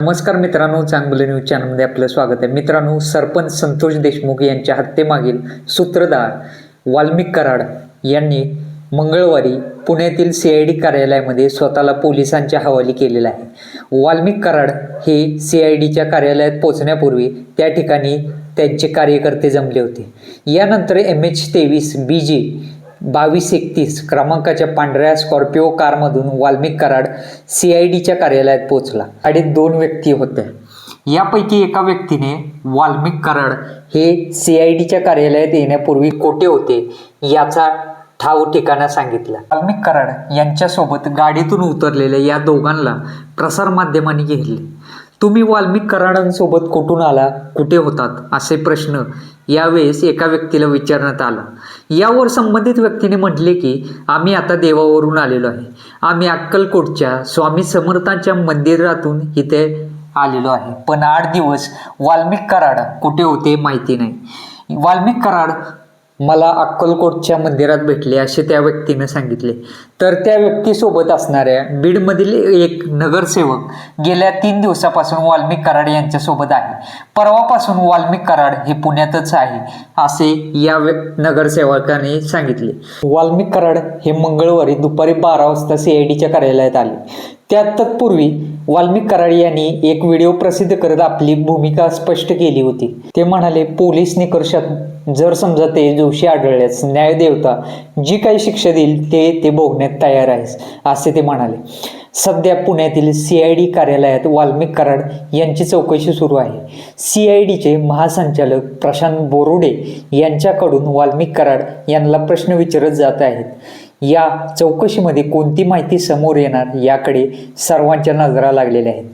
नमस्कार मित्रांनो चांगलं न्यूज चॅनलमध्ये आपलं स्वागत आहे. मित्रांनो सरपंच संतोष देशमुख यांच्या हत्येमागील सूत्रधार वाल्मिक कराड यांनी मंगळवारी पुण्यातील सी आय डी कार्यालयामध्ये स्वतःला पोलिसांच्या हवाली केलेलं आहे. वाल्मिक कराड हे सी आय डीच्या कार्यालयात पोहोचण्यापूर्वी त्या ठिकाणी त्यांचे कार्यकर्ते जमले होते. यानंतर एम एच तेवीस बी जी बावीस एकतीस क्रमांकाच्या पांढऱ्या स्कॉर्पिओ कारमधून वाल्मिक कराड सी आय डीच्या कार्यालयात पोहोचला आणि दोन व्यक्ती होत्या यापैकी एका व्यक्तीने वाल्मिक कराड हे सी आय डीच्या कार्यालयात येण्यापूर्वी कोठे होते याचा ठाव ठिकाणा सांगितला. वाल्मिक कराड यांच्यासोबत गाडीतून उतरलेल्या या दोघांना प्रसारमाध्यमांनी घेतले. तुम्ही वाल्मिक कराडांसोबत कुठून आला? कुठे होतात? असे प्रश्न यावेळेस एका व्यक्तीला विचारण्यात आला. यावर संबंधित व्यक्तीने म्हटले की आम्ही आता देवावरून आलेलो आहे. आम्ही अक्कलकोटच्या स्वामी समर्थांच्या मंदिरातून इथे आलेलो आहे. पण आठ दिवस वाल्मिक कराड कुठे होते माहिती नाही. वाल्मिक कराड मला अक्कलकोटच्या मंदिरात भेटले असे त्या व्यक्तीनं सांगितले. तर त्या व्यक्तीसोबत असणाऱ्या बीडमधील एक नगरसेवक गेल्या तीन दिवसापासून वाल्मिक कराड यांच्यासोबत आहे. परवापासून वाल्मिक कराड हे पुण्यातच आहे असे या व्य नगरसेवकाने सांगितले. वाल्मिक कराड हे मंगळवारी दुपारी बारा वाजता सी आय डीच्या कार्यालयात आले. त्यात तत्पूर्वी वाल्मिक कराड यांनी एक व्हिडिओ प्रसिद्ध करत आपली भूमिका स्पष्ट केली होती. ते म्हणाले पोलीस निकर्षात जर समजा ते जोशी आढळल्यास न्यायदेवता जी काही शिक्षा देईल ते ते भोगण्यात तयार आहे असे ते म्हणाले. सध्या पुण्यातील सी आय डी कार्यालयात वाल्मिक कराड यांची चौकशी सुरू आहे. सी आय डीचे महासंचालक प्रशांत बोरुडे यांच्याकडून वाल्मिक कराड यांना प्रश्न विचारत जात आहेत. या चौकशीमध्ये कोणती माहिती समोर येणार याकडे सर्वांच्या नजरा लागलेल्या आहेत.